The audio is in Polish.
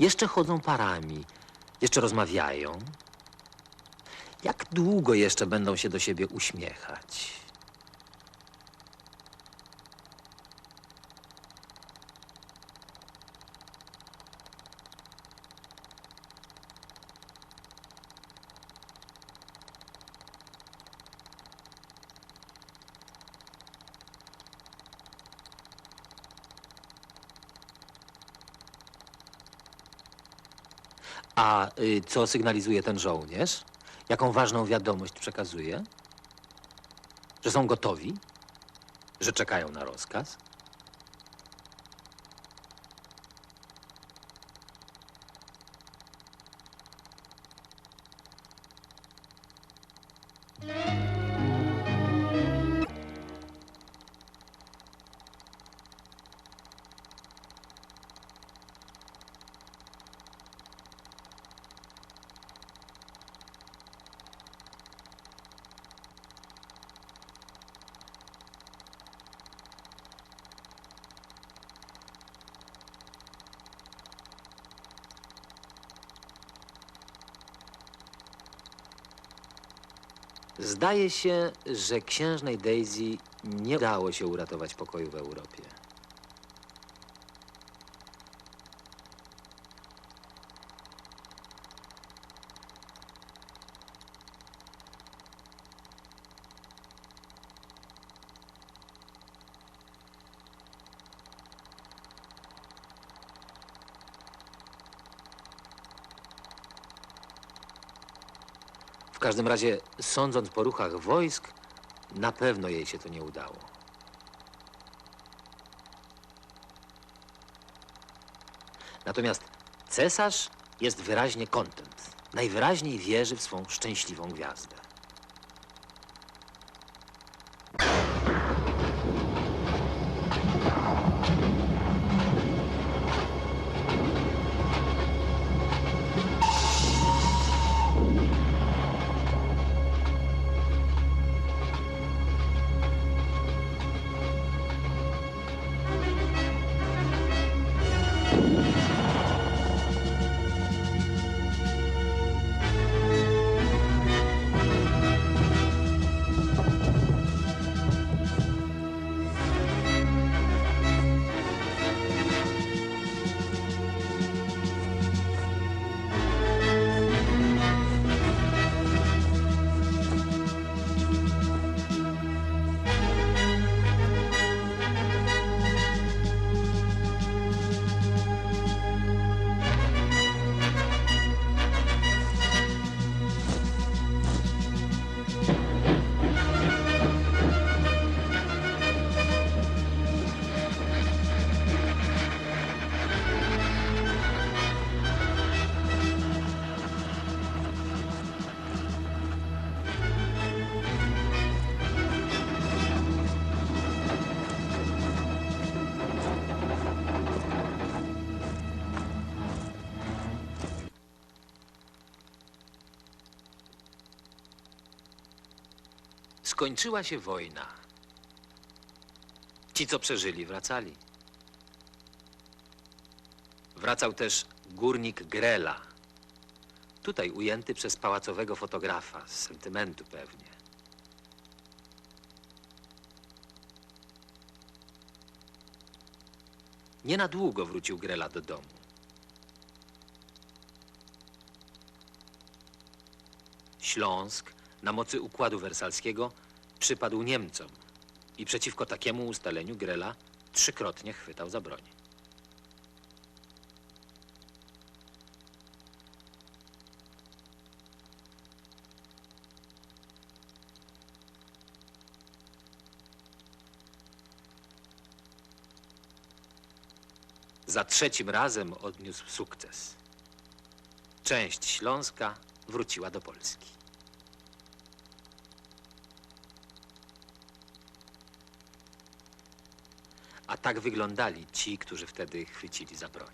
Jeszcze chodzą parami, jeszcze rozmawiają. Jak długo jeszcze będą się do siebie uśmiechać? A y, co sygnalizuje ten żołnierz? Jaką ważną wiadomość przekazuje? Że są gotowi? Że czekają na rozkaz? Zdaje się, że księżnej Daisy nie udało się uratować pokoju w Europie. W każdym razie, sądząc po ruchach wojsk, na pewno jej się to nie udało. Natomiast cesarz jest wyraźnie kontent. Najwyraźniej wierzy w swą szczęśliwą gwiazdę. Skończyła się wojna. Ci, co przeżyli, wracali. Wracał też górnik Grela. Tutaj ujęty przez pałacowego fotografa, z sentymentu pewnie. Nie na długo wrócił Grela do domu. Śląsk na mocy Układu Wersalskiego przypadł Niemcom i przeciwko takiemu ustaleniu Grela trzykrotnie chwytał za broń. Za trzecim razem odniósł sukces. Część Śląska wróciła do Polski. Tak wyglądali ci, którzy wtedy chwycili za broń.